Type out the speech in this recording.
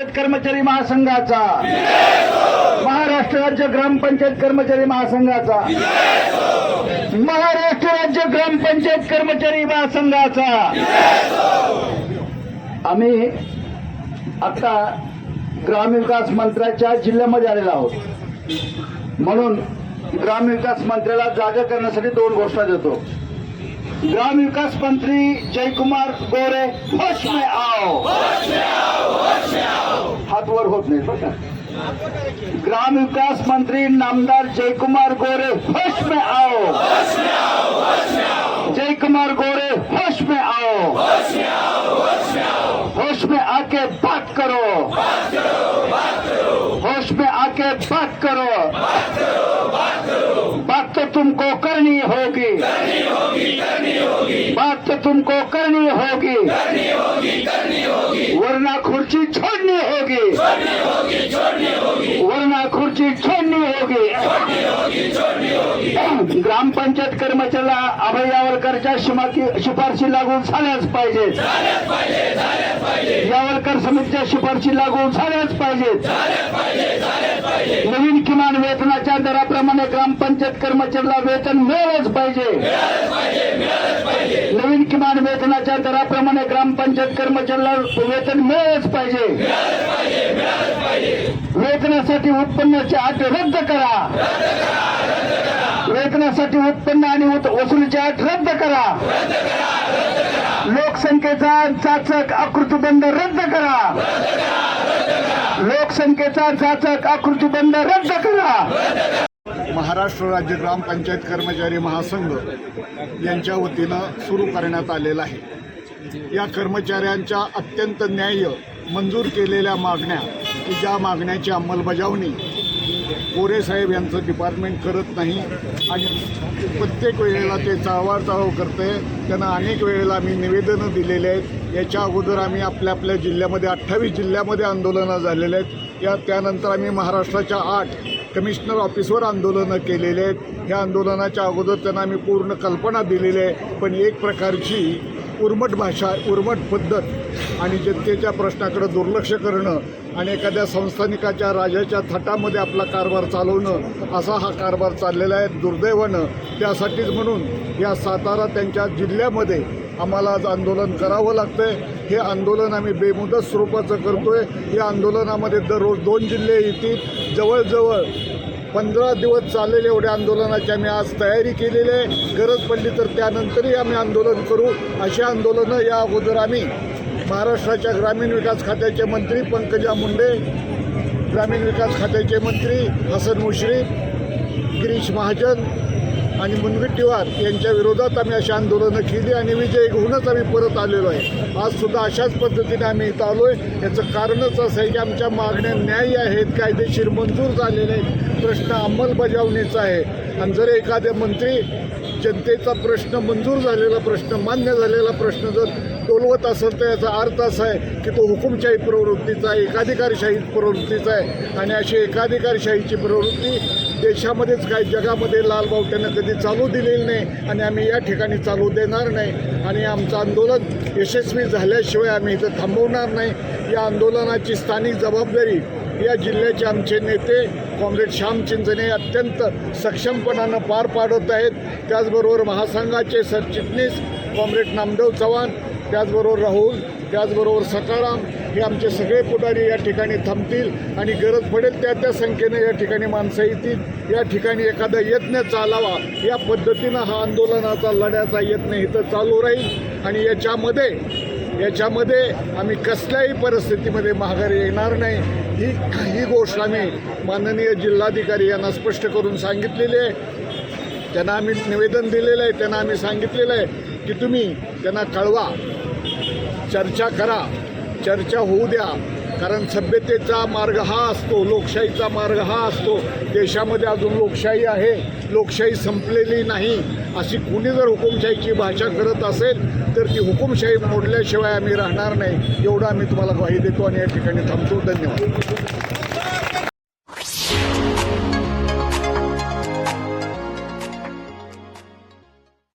कर्मचारी महासंघाचा. महाराष्ट्र राज्य ग्रामपंचायत कर्मचारी महासंघाचा. महाराष्ट्र राज्य ग्रामपंचायत कर्मचारी महासंघाचा. आम्ही आता ग्रामविकास मंत्र्याच्या जिल्ह्यामध्ये आलेलो आहोत. म्हणून ग्रामविकास मंत्र्याला जागा करण्यासाठी दोन घोषणा देतो. ग्रामविकास मंत्री जयकुमार गोरे खुश में आओ होत नाही बघा ग्राम विकास मंत्री नामदार जयकुमार गोरे होश में आओ। जयकुमार गोरे होश में आओ। होश में आके बात करो। होश में आके बात करो। बात तो तुमको करनी होगी। बात तो तुमको करनी होगी। वरना खुर्ची छोड़नी होगी। वरना खुर्ची छोड़नी होगी। ग्रामपंचायत कर्मचाऱ्याला अभय यावलकरच्या शिमा- शिफारशी लागू झाल्याच पाहिजेत. बाजार समितीच्या शिफारशी लागू झाल्याच पाहिजेत. नवीन किमान वेतनाच्या दराप्रमाणे ग्रामपंचायत कर्मचाऱ्याला वेतन मिळालंच पाहिजे. नवीन किमान वेतनाच्या दराप्रमाणे ग्रामपंचायत कर्मचाऱ्याला वेतन मिळालंच पाहिजे. वेतनासाठी उत्पन्नाची अट रद्द करा. वेतनासाठी उत्पन्न आणि वसुलीची अट रद्द करा. लोकसंख्या लोकसंख्येचा चाचक आकृतीबंध रद्द करा. लोकसंख्येचा चाचक आकृतीबंध रद्द करा. महाराष्ट्र राज्य ग्रामपंचायत कर्मचारी महासंघ यांच्या वतीनं सुरू करण्यात आलेला आहे. या कर्मचाऱ्यांच्या अत्यंत न्याय्य मंजूर केलेल्या मागण्या की ज्या मागण्याची अंमलबजावणी कोरे साहेब यांचं डिपार्टमेंट करत नाही. आणि प्रत्येक वेळेला ते चाळवाळ चाळव करते त्यांना अनेक वेळेला आम्ही निवेदनं दिलेले आहेत. याच्या अगोदर आम्ही आपल्या आपल्या जिल्ह्यामध्ये अठ्ठावीस जिल्ह्यामध्ये आंदोलनं झालेले आहेत. या त्यानंतर आम्ही महाराष्ट्राच्या आठ कमिशनर ऑफिसवर आंदोलनं केलेले आहेत. ह्या आंदोलनाच्या अगोदर त्यांना आम्ही पूर्ण कल्पना दिलेली आहे. पण एक प्रकारची उर्मट भाषा उर्मट पद्धत आणि जनतेच्या प्रश्नाकडे दुर्लक्ष करणं आणि एखाद्या संस्थानिकाच्या राजाच्या थटामध्ये आपला कारभार चालवणं असा हा कारभार चाललेला आहे दुर्दैवानं. त्यासाठीच म्हणून या सातारा त्यांच्या जिल्ह्यामध्ये आम्हाला आज आंदोलन करावं लागतंय. हे आंदोलन आम्ही बेमुदत स्वरूपाचं करतोय. या आंदोलनामध्ये दररोज दोन जिल्हे येतील. जवळजवळ पंधरा दिवस चाललेले एवढ्या आंदोलनाची आम्ही आज तयारी केलेली आहे. गरज पडली तर त्यानंतरही आम्ही आंदोलन करू. अशी आंदोलनं या अगोदर आम्ही महाराष्ट्राच्या ग्रामीण विकास खात्याचे मंत्री पंकजा मुंडे ग्रामीण विकास खात्याचे मंत्री हसन मुश्रीफ गिरीश महाजन आणि मुनगट्टीवार यांच्या विरोधात आम्ही अशी आंदोलनं केली आणि विजय घेऊनच आम्ही परत आलेलो आहे. आज सुद्धा अशाच पद्धतीने आम्ही इथं आलो आहे याचं कारणच असं आहे की आमच्या मागण्या न्याय्य आहेत कायदेशीर मंजूर झालेले आहेत. प्रश्न अंमलबजावणीचा आहे. आणि जर एखाद्या मंत्री जनतेचा प्रश्न मंजूर झालेला प्रश्न मान्य झालेला प्रश्न जर टोलवत असेल तर याचा अर्थ असा आहे की तो हुकुमशाही प्रवृत्तीचा आहे एकाधिकारशाही प्रवृत्तीचा आहे. आणि अशी एकाधिकारशाहीची प्रवृत्ती देशामध्येच काय जगामध्ये लाल बावट्यानं कधी चालू दिलेली नाही आणि आम्ही या ठिकाणी चालू देणार नाही. आणि आमचं आंदोलन यशस्वी झाल्याशिवाय आम्ही इथं थांबवणार नाही. या आंदोलनाची स्थानिक जबाबदारी या जिल्ह्याचे आमचे नेते कॉम्रेड श्याम चिंचणे अत्यंत सक्षमपणानं पार पाडत आहेत. त्याचबरोबर महासंघाचे सरचिटणीस कॉम्रेड नामदेव चव्हाण त्याचबरोबर राहुल त्याचबरोबर सकाराम हे आमचे सगळे पुढारी या ठिकाणी थांबतील आणि गरज पडेल त्या त्या संख्येने या ठिकाणी माणसं येतील. या ठिकाणी एखादा यत्न चालावा या पद्धतीनं हा आंदोलनाचा लढ्याचा यत्न इथं चालू राहील. आणि याच्यामध्ये याच्यामध्ये आम्ही कसल्याही परिस्थितीमध्ये माघारी येणार नाही. ही ही गोष्ट आम्ही माननीय जिल्हाधिकारी यांना स्पष्ट करून सांगितलेली आहे. त्यांना आम्ही निवेदन दिलेलं आहे. त्यांना आम्ही सांगितलेलं आहे की तुम्ही त्यांना कळवा. चर्चा करा. चर्चा होऊ द्या. कारण सभ्यतेचा मार्ग हा असतो लोकशाहीचा मार्ग हा असतो. देशामध्ये अजून लोकशाही आहे. लोकशाही संपलेली नाही. अशी कुणी जर हुकुमशाहीची भाषा करत असेल तर ती हुकुमशाही मोडल्याशिवाय आम्ही राहणार नाही. एवढं आम्ही तुम्हाला ग्वाही देतो आणि या ठिकाणी थांबतो. धन्यवाद.